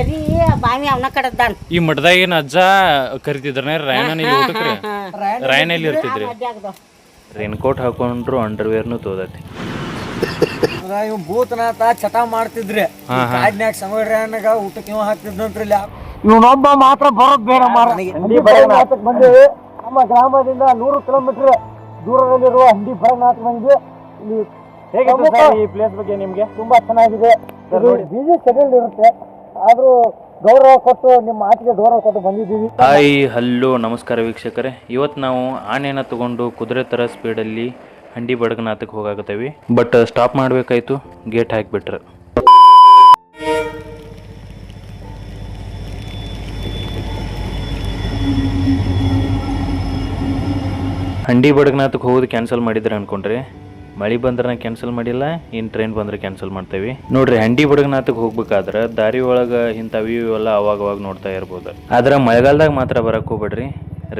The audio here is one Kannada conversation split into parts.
ಎರಿ ಬಾವಿ ಅವನ ಕಡದ್ದಾನ. ಈ ಮಠದಾಗ ಏನ್ ಅಜ್ಜ ಕರಿತಿದ್ರ ರಾಯಣ್ಣ ಇಲ್ಲಿ ಊಟಕ್ರಿ ರಾಯಣ್ಣ ಎಲ್ಲಿ ಇರ್ತಿದ್ರಿ? ರೇನ್ಕೋಟ್ ಹಾಕೊಂಡ್ರು ಅಂಡರ್ವೇರ್ನು ತೋದತಿ. ಇವ್ ಭೂತನಾಥ ಚಟ ಮಾಡ್ತಿದ್ರಿ ಕಾಡ್ನ್ಯಾಗ ಸಮಯನಾಗ ಊಟಕ್ಕೆ ಇವ ಹಾಕ್ತಿದ್ನಂತ್ರಿ ಇಲ್ಲಿ ಇವನೊಬ್ಬ ಮಾತ್ರ ಬರೋದ್ ಬೇಡ ಮಾರ. ಬಂದೇವಿ ನಮ್ಮ ಗ್ರಾಮದಿಂದ ನೂರು ಕಿಲೋಮೀಟರ್ ದೂರದಲ್ಲಿರುವ ಹಂಡಿ ಭರನಾಥ ಮಂದಿ ಇಲ್ಲಿ ಹೇಗೆ ಈ ಪ್ಲೇಸ್ ಬಗ್ಗೆ ನಿಮ್ಗೆ? ತುಂಬಾ ಚೆನ್ನಾಗಿದೆ. ಬಿಜಿ ಶೆಡ್ಯೂಲ್ ಇರುತ್ತೆ ಆದ್ರೂ ಗೌರವ ಕೊಟ್ಟು, ನಿಮ್ಮ ಮಾತಿಗೆ ಗೌರವ ಕೊಟ್ಟು ಬಂದಿದ್ದೀವಿ. ಹಾಯ್ ಹಲೋ ನಮಸ್ಕಾರ ವೀಕ್ಷಕರೇ. ಇವತ್ತು ನಾವು ಆನೆನ ತಗೊಂಡು ಕುದುರೆ ಥರ ಸ್ಪೀಡಲ್ಲಿ ಹಂಡಿ ಬಡಗನಾಥಕ್ಕೆ ಹೋಗಾಕತ್ತೇವಿ. ಬಟ್ ಸ್ಟಾಪ್ ಮಾಡಬೇಕಾಯ್ತು ಗೇಟ್ ಹಾಕಿಬಿಟ್ರು. ಹಂಡಿ ಬಡಗನಾಥಕ್ಕೆ ಹೋಗೋದು ಕ್ಯಾನ್ಸಲ್ ಮಾಡಿದ್ರೆ ಅನ್ಕೊಂಡ್ರಿ. ಮಳೆ ಬಂದ್ರೆ ಕ್ಯಾನ್ಸಲ್ ಮಾಡಿಲ್ಲ ಇನ್ನು ಟ್ರೈನ್ ಬಂದ್ರೆ ಕ್ಯಾನ್ಸಲ್ ಮಾಡ್ತೇವೆ. ನೋಡ್ರಿ. ಹಂಡಿ ಬಡಗನಾಥಕ್ಕೆ ಹೋಗ್ಬೇಕಾದ್ರೆ ದಾರಿ ಒಳಗೆ ಇಂಥ ವ್ಯೂ ಎಲ್ಲ ಅವಾಗ ಅವಾಗ ನೋಡ್ತಾ ಇರ್ಬೋದು. ಆದ್ರೆ ಮಳೆಗಾಲದಾಗ ಮಾತ್ರ ಬರಕ್ಕೆ ಹೋಗ್ಬೇಡ್ರಿ.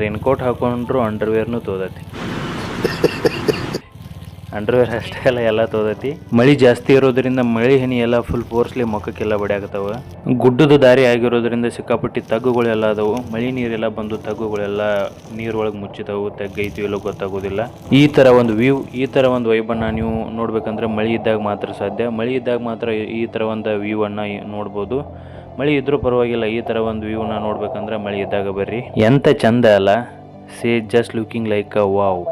ರೇನ್ಕೋಟ್ ಹಾಕೊಂಡ್ರು ಅಂಡರ್ವೇರ್ನು ತೋದತಿ ಅಂಡರ್ವೇರ್ ಅಷ್ಟೇ ಎಲ್ಲ ಎಲ್ಲ ತೋದತಿ. ಮಳೆ ಜಾಸ್ತಿ ಇರೋದ್ರಿಂದ ಮಳೆ ಹನಿ ಎಲ್ಲ ಫುಲ್ ಫೋರ್ಸ್ಲಿ ಮುಖಕ್ಕೆಲ್ಲ ಬಡಿಯಾಗತ್ತವ ಗುಡ್ಡದ ದಾರಿ ಆಗಿರೋದ್ರಿಂದ ಸಿಕ್ಕಾಪಟ್ಟಿ ತಗ್ಗುಗಳೆಲ್ಲ ಅದಾವು. ಮಳೆ ನೀರೆಲ್ಲ ಬಂದು ತಗ್ಗುಗಳೆಲ್ಲ ನೀರೊಳಗೆ ಮುಚ್ಚಿತಾವು ತಗ್ಗೈತಿ ಇಲ್ಲೋ ಗೊತ್ತಾಗೋದಿಲ್ಲ. ಈ ತರ ಒಂದು ವ್ಯೂ ಈ ತರ ಒಂದು ವೈಬನ್ನ ನೀವು ನೋಡ್ಬೇಕಂದ್ರೆ ಮಳೆ ಇದ್ದಾಗ ಮಾತ್ರ ಸಾಧ್ಯ. ಮಳೆ ಇದ್ದಾಗ ಮಾತ್ರ ಈ ತರ ಒಂದು ವ್ಯೂ ಅನ್ನ ನೋಡ್ಬೋದು. ಮಳಿ ಇದ್ರೂ ಪರವಾಗಿಲ್ಲ, ಈ ತರ ಒಂದು ವ್ಯೂನ ನೋಡ್ಬೇಕಂದ್ರೆ ಮಳೆ ಇದ್ದಾಗ ಬರ್ರಿ. ಎಂತ ಚಂದ ಅಲ್ಲ? Say just looking like a wow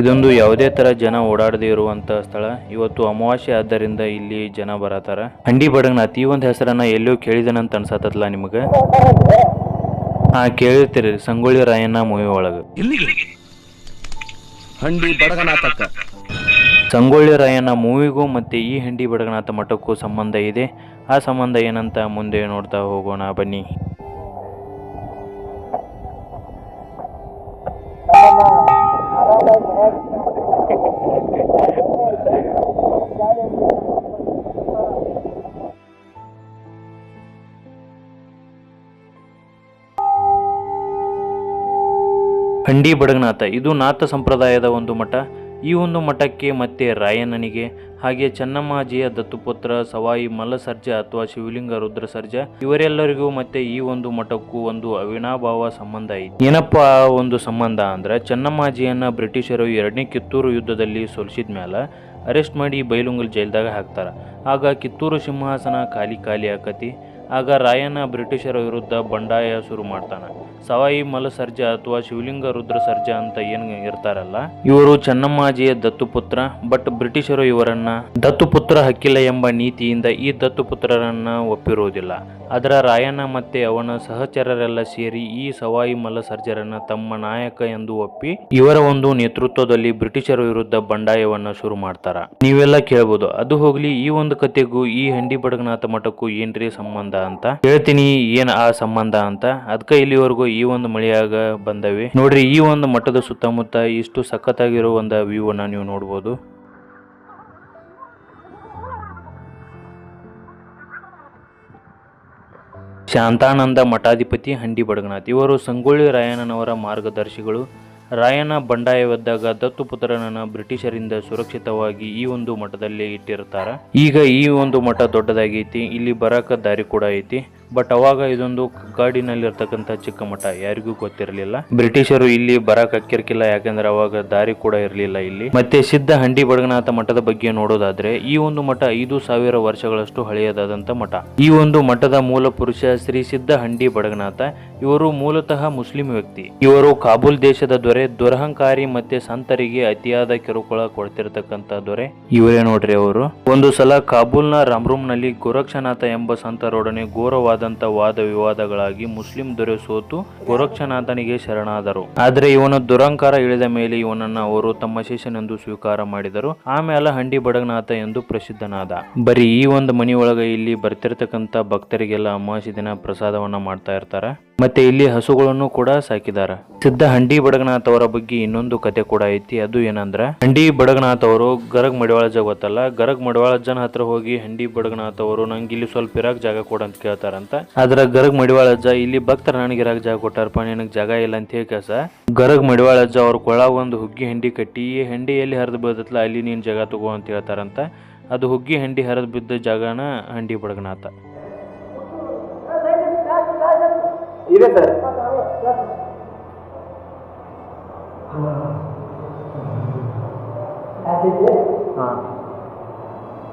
ಇದೊಂದು ಯಾವುದೇ ತರ ಜನ ಓಡಾಡದೇ ಇರುವಂತ ಸ್ಥಳ. ಇವತ್ತು ಅಮಾವಾಸ್ಯೆ ಆದ್ದರಿಂದ ಇಲ್ಲಿ ಜನ ಬರತಾರ. ಹಂಡಿ ಬಡಗನ ಅತಿ ಒಂದು ಹೆಸರನ್ನ ಎಲ್ಲೋ ಕೇಳಿದನಂತ ಅನ್ಸತ್ತಲ್ಲ ನಿಮಗ? ಹಾ ಕೇಳಿರ್ತೀರಿ ಸಂಗೊಳ್ಳಿ ರಾಯಣ್ಣ ಮೂವಿ ಒಳಗ. ಹಂಡಿ ಬಡಗನಾಥಕ್ಕ. ಸಂಗೊಳ್ಳಿ ರಾಯಣ್ಣ ಮೂವಿಗೂ ಮತ್ತೆ ಈ ಹಂಡಿ ಬಡಗನಾಥ ಮಠಕ್ಕೂ ಸಂಬಂಧ ಇದೆ. ಆ ಸಂಬಂಧ ಏನಂತ ಮುಂದೆ ನೋಡ್ತಾ ಹೋಗೋಣ ಬನ್ನಿ. ಹಂಡಿ ಬಡಗನಾಥ ಇದು ನಾಥ ಸಂಪ್ರದಾಯದ ಒಂದು ಮಠ. ಈ ಒಂದು ಮಠಕ್ಕೆ ಮತ್ತೆ ರಾಯಣ್ಣನಿಗೆ ಹಾಗೆ ಚನ್ನಮ್ಮಾಜಿಯ ದತ್ತುಪುತ್ರ, ಸವಾಯಿ, ಮಲ್ಲಸರ್ಜ ಅಥವಾ ಶಿವಲಿಂಗ ರುದ್ರ ಸರ್ಜ ಇವರೆಲ್ಲರಿಗೂ ಮತ್ತೆ ಈ ಒಂದು ಮಠಕ್ಕೂ ಒಂದು ಅವಿನಾಭಾವ ಸಂಬಂಧ ಇದೆ. ಏನಪ್ಪ ಒಂದು ಸಂಬಂಧ ಅಂದ್ರೆ ಚನ್ನಮ್ಮಾಜಿಯನ್ನ ಬ್ರಿಟಿಷರು ಎರಡನೇ ಕಿತ್ತೂರು ಯುದ್ಧದಲ್ಲಿ ಸೋಲಿಸಿದ ಮೇಲೆ ಅರೆಸ್ಟ್ ಮಾಡಿ ಬೈಲುಂಗಲ್ ಜೈಲ್ದಾಗ ಹಾಕ್ತಾರ. ಆಗ ಕಿತ್ತೂರು ಸಿಂಹಾಸನ ಖಾಲಿ ಖಾಲಿ ಆಕತಿ. ಆಗ ರಾಯನ ಬ್ರಿಟಿಷರ ವಿರುದ್ಧ ಬಂಡಾಯ ಶುರು ಮಾಡ್ತಾನೆ. ಸವಾಯಿ ಮಲಸರ್ಜ ಅಥವಾ ಶಿವಲಿಂಗ ರುದ್ರ ಸರ್ಜ ಅಂತ ಏನ್ ಇರ್ತಾರಲ್ಲ, ಇವರು ಚೆನ್ನಮ್ಮಾಜಿಯ ದತ್ತುಪುತ್ರ, ಬಟ್ ಬ್ರಿಟಿಷರು ಇವರನ್ನ ದತ್ತುಪುತ್ರ ಹಕ್ಕಿಲ್ಲ ಎಂಬ ನೀತಿಯಿಂದ ಈ ದತ್ತುಪುತ್ರರನ್ನ ಒಪ್ಪಿರುವುದಿಲ್ಲ ಅದರ ರಾಯನ ಮತ್ತೆ ಅವನ ಸಹಚರರೆಲ್ಲ ಸೇರಿ ಈ ಸವಾಯಿ ಮಲ್ಲಸರ್ಜರನ್ನ ತಮ್ಮ ನಾಯಕ ಎಂದು ಒಪ್ಪಿ ಇವರ ಒಂದು ನೇತೃತ್ವದಲ್ಲಿ ಬ್ರಿಟಿಷರ ವಿರುದ್ಧ ಬಂಡಾಯವನ್ನ ಶುರು ಮಾಡ್ತಾರ. ನೀವೆಲ್ಲ ಕೇಳಬಹುದು ಅದು ಹೋಗ್ಲಿ ಈ ಒಂದು ಕತೆಗೂ ಈ ಹಂಡಿ ಬಡಗನಾಥ ಮಠಕ್ಕೂ ಏನ್ರಿ ಸಂಬಂಧ? ಅಂತ. ಹೇಳ್ತೀನಿ ಏನ್ ಆ ಸಂಬಂಧ ಅಂತ. ಅದ್ಕ ಇಲ್ಲಿವರೆಗೂ ಈ ಒಂದು ಮಳೆಯಾಗ ಬಂದವಿ. ನೋಡ್ರಿ, ಈ ಒಂದು ಮಠದ ಸುತ್ತಮುತ್ತ ಇಷ್ಟು ಸಖತ್ತಾಗಿರೋ ಒಂದು ವ್ಯೂ ಅನ್ನ ನೀವು ನೋಡ್ಬೋದು. ಶಾಂತಾನಂದ ಮಠಾಧಿಪತಿ ಹಂಡಿ ಬಡಗನಾಥ್. ಇವರು ಸಂಗೊಳ್ಳಿ ರಾಯಣ್ಣನವರ ಮಾರ್ಗದರ್ಶಿಗಳು. ರಾಯಣ್ಣ ಬಂಡಾಯವೆದ್ದಾಗ ದತ್ತುಪುತ್ರನನ್ನ ಬ್ರಿಟಿಷರಿಂದ ಸುರಕ್ಷಿತವಾಗಿ ಈ ಒಂದು ಮಠದಲ್ಲಿ ಇಟ್ಟಿರ್ತಾರ. ಈಗ ಈ ಒಂದು ಮಠ ದೊಡ್ಡದಾಗೈತಿ, ಇಲ್ಲಿ ಬರಾಕ ದಾರಿ ಕೂಡ ಐತಿ. ಬಟ್ ಅವಾಗ ಇದೊಂದು ಕಾಡಿನಲ್ಲಿರ್ತಕ್ಕಂಥ ಚಿಕ್ಕ ಮಠ. ಯಾರಿಗೂ ಗೊತ್ತಿರಲಿಲ್ಲ. ಬ್ರಿಟಿಷರು ಇಲ್ಲಿ ಬರಕ್ ಹಕ್ಕಿರ್ಕಿಲ್ಲ ಯಾಕಂದ್ರೆ ಅವಾಗ ದಾರಿ ಕೂಡ ಇರಲಿಲ್ಲ ಇಲ್ಲಿ. ಮತ್ತೆ ಸಿದ್ಧ ಹಂಡಿ ಬಡಗನಾಥ ಮಠದ ಬಗ್ಗೆ ನೋಡೋದಾದ್ರೆ, ಈ ಒಂದು ಮಠ ಐದು ಸಾವಿರ ವರ್ಷಗಳಷ್ಟು ಹಳೆಯದಾದಂತ ಮಠ. ಈ ಒಂದು ಮಠದ ಮೂಲ ಪುರುಷ ಶ್ರೀ ಸಿದ್ಧ ಹಂಡಿ ಬಡಗನಾಥ. ಇವರು ಮೂಲತಃ ಮುಸ್ಲಿಂ ವ್ಯಕ್ತಿ. ಇವರು ಕಾಬೂಲ್ ದೇಶದ ದೊರೆ, ದುರಹಂಕಾರಿ ಮತ್ತೆ ಸಂತರಿಗೆ ಅತಿಯಾದ ಕಿರುಕುಳ ಕೊಡ್ತಿರ್ತಕ್ಕಂತ ದೊರೆ. ಇವರೇ ನೋಡ್ರಿ ಅವರು. ಒಂದು ಸಲ ಕಾಬೂಲ್ನ ರಾಮ್ರೂಮ್ನಲ್ಲಿ ಗೋರಕ್ಷನಾಥ ಎಂಬ ಸಂತರೊಡನೆ ಘೋರವಾದಂತ ವಾದ ವಿವಾದಗಳಾಗಿ ಮುಸ್ಲಿಂ ದೊರೆ ಸೋತು ಗೋರಕ್ಷನಾಥನಿಗೆ ಶರಣಾದರು. ಆದರೆ ಇವನ ದುರಂಕಾರ ಇಳಿದ ಮೇಲೆ ಇವನನ್ನ ಅವರು ತಮ್ಮ ಶಿಷ್ಯನೆಂದು ಸ್ವೀಕಾರ ಮಾಡಿದರು. ಆಮೇಲೆ ಹಂಡಿ ಬಡಗನಾಥ ಎಂದು ಪ್ರಸಿದ್ಧನಾದ. ಬರೀ ಈ ಒಂದು ಮನೆಯೊಳಗೆ ಇಲ್ಲಿ ಬರ್ತಿರ್ತಕ್ಕಂಥ ಭಕ್ತರಿಗೆಲ್ಲ ಅಮಾವಾಸ್ಯ ದಿನ ಪ್ರಸಾದವನ್ನ ಮಾಡ್ತಾ ಇರ್ತಾರ. ಮತ್ತೆ ಇಲ್ಲಿ ಹಸುಗಳನ್ನು ಕೂಡ ಸಾಕಿದ್ದಾರೆ. ಸಿದ್ಧ ಹಂಡಿ ಬಡಗನಾಥ್ ಅವರ ಬಗ್ಗೆ ಇನ್ನೊಂದು ಕತೆ ಕೂಡ ಐತಿ. ಅದು ಏನಂದ್ರ, ಹಂಡಿ ಬಡಗನಾಥ್ ಅವರು ಗರಗ್ ಮಡಿವಾಳಜ ಗೊತ್ತಲ್ಲ? ಗರಗ್ ಮಡಿವಾಳಜ್ಜನ ಹತ್ರ ಹೋಗಿ ಹಂಡಿ ಬಡಗನಾಥ್ ಅವರು ನಂಗೆ ಇಲ್ಲಿ ಸ್ವಲ್ಪ ಇರಾಕ್ ಜಾಗ ಕೊಡ ಅಂತ ಕೇಳ್ತಾರಂತ. ಆದ್ರ ಗರಗ್ ಮಡಿವಾಳಜ್ಜ ಇಲ್ಲಿ ಭಕ್ತರ ನನಗೆ ಇರಾಕ್ ಜಾಗ ಕೊಟ್ಟಾರಪ್ಪ ನಿನಗೆ ಜಾಗ ಇಲ್ಲ ಅಂತ ಹೇಳಿ ಕೇಸ ಗರಗ್ ಮಡಿವಾಳಜ್ಜ ಅವ್ರ ಕೊಳ ಒಂದು ಹುಗ್ಗಿ ಹಂಡಿ ಕಟ್ಟಿ, ಈ ಹಂಡಿ ಎಲ್ಲಿ ಹರಿದು ಬೀಳ್ತತ್ಲ ಅಲ್ಲಿ ನೀನ್ ಜಾಗ ತಗೋ ಅಂತ ಹೇಳ್ತಾರಂತ. ಅದು ಹುಗ್ಗಿ ಹಂಡಿ ಹರಿದು ಬಿದ್ದ ಜಾಗನ ಹಂಡಿ ಬಡಗನಾಥ. ಇದೆ ಸರ್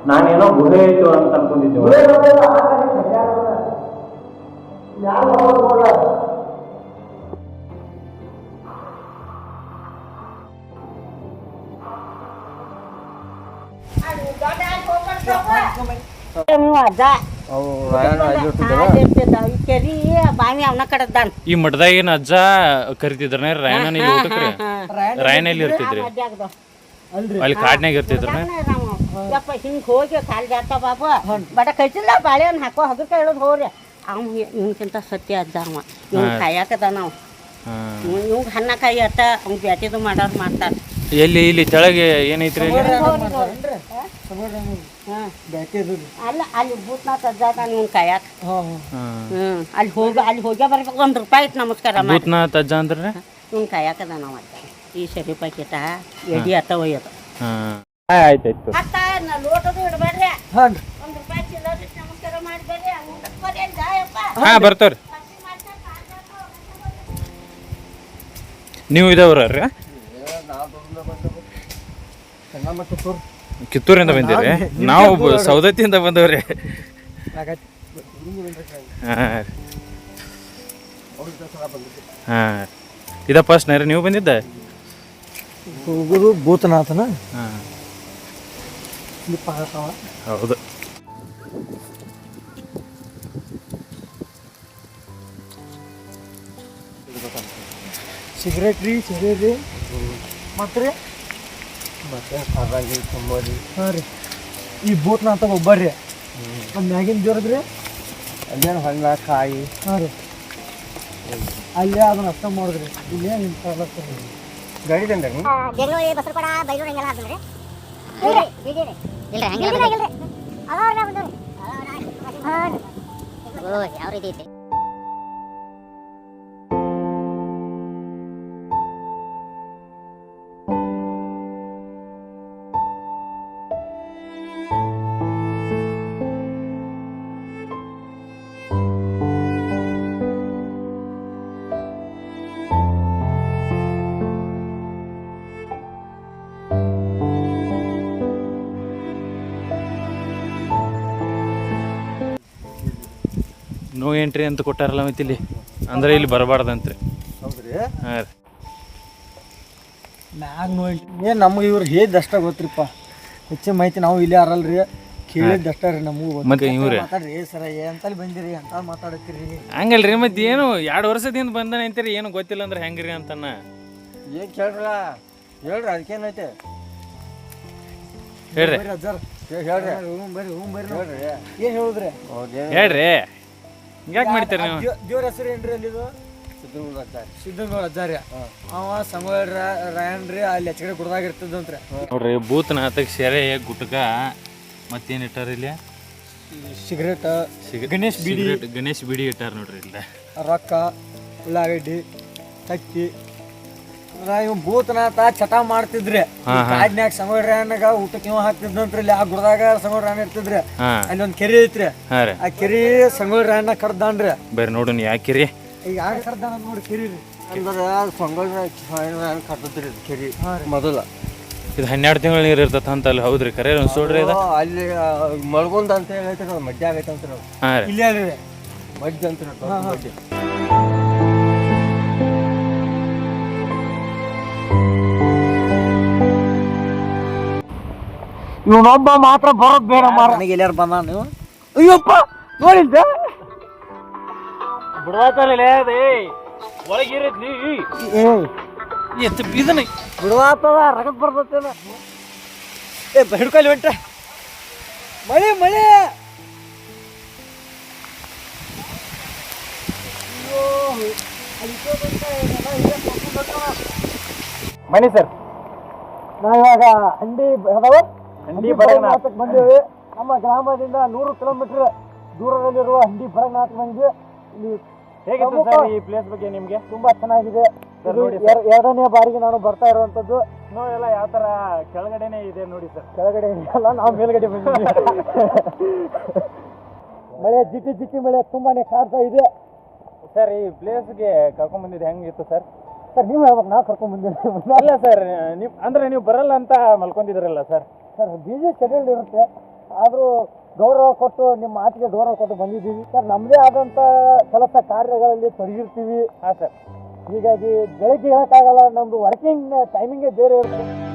ನಾನೇನೋ ಗುಹೆ ಇತ್ತು ಅಂತ ಅನ್ಕೊಂಡಿದ್ದೆ ನೀವು ಅಜ್ಜ ಅವು ರಾಯಣ್ಣ ಅಲ್ಲಿ ಇರ್ತಿದ್ದವ? ಅಲ್ಲಿ ಇರ್ತಿದ್ದ. ಈ ಕೆರಿ ಬಾವಿ ಅವನ ಕಡದ್ದಾನ. ಈ ಮಠದಾಗ ಏನ್ ಅಜ್ಜ ಕರಿತಿದ್ರ ರಾಯಣ್ಣ ಇಲ್ಲಿ ಊಟಕ್ರಿ ರಾಯಣ್ಣ ಎಲ್ಲಿ ಇರ್ತಿದ್ರಿ? ಅಲ್ಲಿ ಕಾಡ್ನಾಗ ಇರ್ತಿದ್ರ ಯಪ್ಪ ಹಿಂಗ್ ಹೋಗಿ ಕಾಲ್ ಜಾತ ಬಾಬು. ಬಡ ಕೈತಿಲ್ಲ ಬಾಳೆಹಣ್ಣು ಹಾಕೋ ಹಗಕ್ಕೆ ಹೇಳೋದು ಹೋಗ್ರಿ. ಅವ್ ಇವ್ಕಿಂತ ಸತ್ಯ ಅಜ್ಜ ಅವ. ಇವ್ ಕಾಯಕದ ನಾವು ಇವ್ ಹಣ್ಣ ಕಾಯಿ ಅತ್ತ ಅವ್ನು ಬ್ಯಾಟಿದು ಮಾಡೋರು ಮಾಡ್ತಾರ. ಎಲ್ಲಿ ಇಲ್ಲಿ ಕೆಳಗೆ ಏನೈತ್ರಿ ಇಲ್ಲಿ? ಅಲ್ಲ ಅಲ್ಲಿ ಭೂತ್ನಾಥ್ ಅಜ್ಜ ಇವ್ನ ಕಾಯಕ ಹಾ. ಹ್ಮ್. ಅಲ್ಲಿ ಹೋಗಿ ಅಲ್ಲಿ ಹೋಗ್ಯ ಬರ್ಬೇಕು ಒಂದ್ ರೂಪಾಯಿ ನಮಸ್ಕಾರ ಮಾಡಿ. ಭೂತ್ನಾಥ್ ಅಜ್ಜ ಅಂದ್ರೆ? ಇವ್ನ ಕಾಯಕದ ನಾವು ಅಜ್ಜ. ಈ ಸರಿ ಪಾಕಿಟ ಎಡಿ ಅತ್ತ ಒಯ್ಯೋದು. ಹಾ ಆಯ್ತಾಯ್ತು ಅತ್ತ ಲೋಟದು ಇಡಬೇಡ್ರಿ ಹಾಂ ಒಂದ್ ರೂಪಾಯಿ ಚಿಲ್ಲರ್ ಇಟ್ಟು ನಮಸ್ಕಾರ ಮಾಡ್ಬೇಡ್ರಿ ಊಟಕ್ಕೆ ಬರ್ರಿ ಅಜ್ಜ ಯಪ್ಪ ಹಾ ಬರ್ತವ್ರಿ. ನೀವು ಇದಾವ್ರ? ಮತ್ತೆ ಕಿತ್ತೂರು ಕಿತ್ತೂರಿಂದ ಬಂದಿರಿ? ನಾವು ಸೌದತ್ತಿಯಿಂದ ಬಂದವ್ರಿ. ಹಾಂ. ಇದ ಫಸ್ಟ್ ನೇರ ನೀವು ಬಂದಿದ್ದ? ಭೂತನಾಥನ. ಹಾಂ. ಹೌದು. ಸಿಗರೇಟ್ ರೀ ಸಿಗರೇಟ್ ರೀ. ಮತ್ತೆ? ರೀ ಮತ್ತೆ ಸಾರಾಗಿ ತುಂಬರಿ ಹಾಂ ರೀ. ಈ ಅಂತ ಒಬ್ಬರ್ರಿ ಅದು ಮ್ಯಾಗಿನ ಜೋರದ್ರಿ ಅಲ್ಲೇನು ಹಣ್ಣ ಕಾಯಿ. ಹಾಂ ರೀ. ಅಲ್ಲೇ ಅದನ್ನ ಅರ್ಥ ಮಾಡಿದ್ರಿ. ಇಲ್ಲೇ ಇಂಥ ಗಾಡಿ ತಂದ್ರಿ ಬೆಂಗಳೂರು ಬೈಲೂರು ಹಿಂಗೆಲ್ಲ ಹಂಗಿಲ್ಲ ಓ ಯಾವ ರೀತಿ ಐತಿ? ನೋ ಎಂಟ್ರಿ ಅಂತ ಕೊಟ್ಟಾರಲ್ಲ ಮತ್ತೆ ಇಲ್ಲಿ. ಅಂದ್ರೆ ಇಲ್ಲಿ ಬರಬಾರ್ದಂತ್ರಿ. ಹೌದ್ರಿ? ಹಾಂ ರೀ. ಮ್ಯಾಗ ನೋಡಿ ಏನು ನಮ್ಗೆ ಇವ್ರು ಹೇಳಿದ್ದಷ್ಟ ಗೊತ್ತ್ರಿಪ್ಪ. ಹೆಚ್ಚಿನ ಮಾಹಿತಿ ನಾವು ಇಲ್ಲೇ ಅರಲ್ರಿ. ಕೇಳಿದ್ದಷ್ಟ ರೀ ನಮಗೂ ಮತ್ತೆ ಇವ್ರೆ? ಮಾತಾಡ್ರಿ ಸರ ಎಂತಲ್ಲಿ ಬಂದಿರಿ ಅಂತ ಮಾತಾಡತ್ತೀರಿ. ಹಂಗಲ್ರಿ ಮತ್ತೆ ಏನು ಎರಡು ವರ್ಷದಿಂದ ಬಂದನ ಅಂತೀರಿ ಏನು ಗೊತ್ತಿಲ್ಲ ಅಂದ್ರೆ ಹೆಂಗ್ರಿ ಅಂತನ ಏನು ಕೇಳ್ರಲ್ಲ ಹೇಳ್ರಿ ಅದಕ್ಕೇನೈತೆ ಹೇಳ್ರಿ. ಬರ್ರಿ ಅಜ್ಜಾರ್. ಹೇಳ್ರಿ. ಹ್ಞೂ ಬರ್ರಿ ಹ್ಞೂ ಬರ್ರಿ ಏನು ಹೇಳಿದ್ರಿ? ಹೇಳ್ರಿ. ಹಿಂಗ್ಯಾಕೆ ಮಾಡ್ತೀರಿ ನೀವು? ದೇವ್ರ ಹೆಸರು ಏನ್ರಿ ಅಲ್ಲಿದು ಇದು? ಸಿದ್ಧಗಂಗ ಅಜ್ಜಾರಿ ಅವ ಸಂಗೊಳ್ಳಿ ರಾಯಣ್ಣ ರೀ ಅಲ್ಲಿ ಹೆಚ್ಚಗಡೆ ಗುಡ್ದಾಗ ಇರ್ತದಂತ್ರಿ ನೋಡ್ರಿ ಭೂತನಾಥಕ್ ಸೆರೆ ಗುಟ್ಕ ಮತ್ತೇನು ಇಟ್ಟಾರ ಇಲ್ಲಿ? ಸಿಗರೇಟ್ ಸಿಗ- ಗಣೇಶ್ ಬೀಡಿ. ಸಿಗರೇಟ್ ಗಣೇಶ್ ಬಿಡಿ ಇಟ್ಟಾರ ನೋಡ್ರಿ ಇಲ್ಲ. ರೊಕ್ಕ ಉಳ್ಳಾಗಡ್ಡಿ ತಕ್ಕಿ ಇವ್ ಭೂತನಾಥ ಚಟ ಮಾಡ್ತಿದ್ರಿ. ಕಾಡ್ನ್ಯಾಗ ಸಂಗೊಳ್ಳಿ ರಾಯಣ್ಣಗ ಊಟಕ್ಕೆ ಇವ ಹಾಕ್ತಿದ್ನಂತ್ರಿ ಇಲ್ಲಿ ಆ ಗುಡದಾಗ ಸಂಗೊಳ್ಳಿ ರಾಯಣ್ಣ ಇರ್ತಿದ್ರಿ. ಅಲ್ಲಿ ಒಂದ್ ಕೆರೆ ಐತ್ರಿ. ಆ ಕೆರೆ ಸಂಗೊಳ್ಳಿ ರಾಯಣ್ಣ ಕಡ್ದಾನ್ರಿ ಬೇರೆ ನೋಡೋಣ ಯಾಕಿರಿ ಈಗ ಯಾರ ಕಡ್ದಾನ ನೋಡಿ ಕೆರಿ ರೀ. ಅಂದ್ರೆ ಸಂಗೊಳ್ಳಿ ರಾಯಣ್ಣ ಕೆರೆ ಕೆರಿ ಮೊದಲ. ಇದು ಹನ್ನೆರಡು ತಿಂಗಳು ನೀರು ಅಂತ ಅಲ್ಲಿ ಹೌದ್ರಿ ಕರೆ ಸೋಡ್ರಿ ಇದು? ಅಲ್ಲಿ ಮಳ್ಗುಂದ ಅಂತ ಹೇಳ್ತಾರೆ ಮಜ್ಜಾ ಮಡ್ಯ ಆಗೈತೆ ಅಂತ ಇಲ್ಲೇ ಅಲ್ರಿ. ಮಡ್ಯ ಅಂತ್ರಿ ಇವನೊಬ್ಬ ಮಾತ್ರ ಬರೋದ್ ಬೇಡ ಮಾರ ನನಗೆ ಎಲ್ಲಾರು ಬಂದ ನೀವು? ಅಯ್ಯಪ್ಪ ನೋಡಿದ್ದ. ಎತ್ತು ಇದನ್ನ ಬಿಡುವಾತದ ರಗತ್ ಬರ್ತೈತೇನ ಏ ಹಿಡ್ಕೊಲ್ಲಿ ಬಿಟ್ಟ ಮಳೆ ಮಳೆ. ಮನೆ ಸರ್. ನಾವಿವಾಗ ಹಂಡಿ ಅದಾವ? ಹಂಡಿ ಬಡಗನಾಥಕ್ಕೆ ಬಂದೇವಿ. ನಮ್ಮ ಗ್ರಾಮದಿಂದ ನೂರು ಕಿಲೋಮೀಟರ್ ದೂರದಲ್ಲಿರುವ ಹಂಡಿ ಬಡಗನಾಥ್ ಬಂದ್ವಿ ಇಲ್ಲಿ ಹೇಗಿತ್ತು ಸರ್ ಈ ಪ್ಲೇಸ್ ಬಗ್ಗೆ ನಿಮ್ಗೆ? ತುಂಬಾ ಚೆನ್ನಾಗಿದೆ. ಎರಡನೇ ಬಾರಿಗೆ ನಾನು ಬರ್ತಾ ಇರುವಂತದ್ದು. ಎಲ್ಲ ಯಾವ ತರ ಕೆಳಗಡೆನೆ ಇದೆ ನೋಡಿ ಸರ್. ಕೆಳಗಡೆ ಇಲ್ಲ ನಾವು ಮೇಲ್ಗಡೆ ಬಂದಿದ್ದೀವಿ. ಮಳೆ ಜಿಟಿ ಜಿಟಿ ಮಳೆ ತುಂಬಾನೇ ಕಾಡ್ತಾ ಇದೆ. ಸರ್ ಈ ಪ್ಲೇಸ್ಗೆ ಕರ್ಕೊಂಡ್ ಬಂದಿದ್ದು ಹೆಂಗಿತ್ತು ಸರ್? ಸರ್ ನೀವು ಹೇಳ್ಬೇಕು ನಾವು ಕರ್ಕೊಂಡ್ ಬಂದಿದ್ದೀವಿ ಅಲ್ಲ ಸರ್ ನೀವು ಅಂದ್ರೆ ನೀವು ಬರಲ್ಲ ಅಂತ ಮಲ್ಕೊಂಡಿದ್ರಲ್ಲ ಸರ್? ಸರ್ ಬಿಜಿ ಶೆಡ್ಯೂಲ್ಡ್ ಇರುತ್ತೆ. ಆದರೂ ಗೌರವ ಕೊಟ್ಟು ನಿಮ್ಮ ಮಾತಿಗೆ ಗೌರವ ಕೊಟ್ಟು ಬಂದಿದ್ದೀವಿ. ಸರ್ ನಮ್ಮದೇ ಆದಂಥ ಕೆಲಸ ಕಾರ್ಯಗಳಲ್ಲಿ ತೊಡಗಿರ್ತೀವಿ. ಹಾಂ ಸರ್. ಹೀಗಾಗಿ ಬೆಳಗ್ಗೆ ಹೇಳೋಕ್ಕಾಗಲ್ಲ ನಮ್ಮದು ವರ್ಕಿಂಗ್ ಟೈಮಿಂಗೇ ಬೇರೆ ಇರುತ್ತೆ.